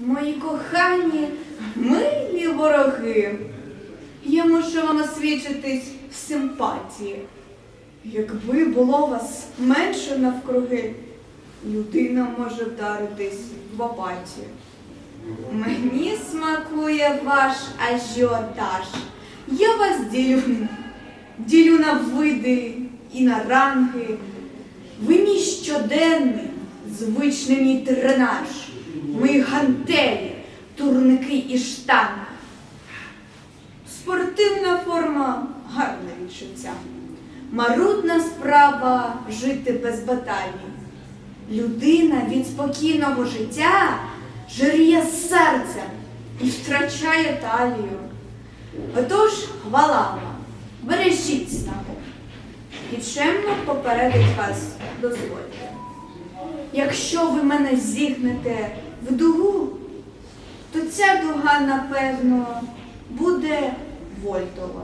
Мої кохані, милі вороги, я мушу вам освідчитись в симпатії. Якби було вас менше навкруги, людина може вдаритись в апатію. Мені смакує ваш ажіотаж. Я вас ділю, ділю на види і на ранги. Ви мій щоденний, звичний мій тренаж, мої гантелі, турники і штанги. Спортивна форма гарне відчуття. Марудна справа жити без баталій. Людина від спокійного життя жиріє серцем і втрачає талію. Отож, хвала вам, бережіть снагу і попередить вас дозвольте. Якщо ви мене зігнете в дугу, то ця дуга, напевно, буде вольтова.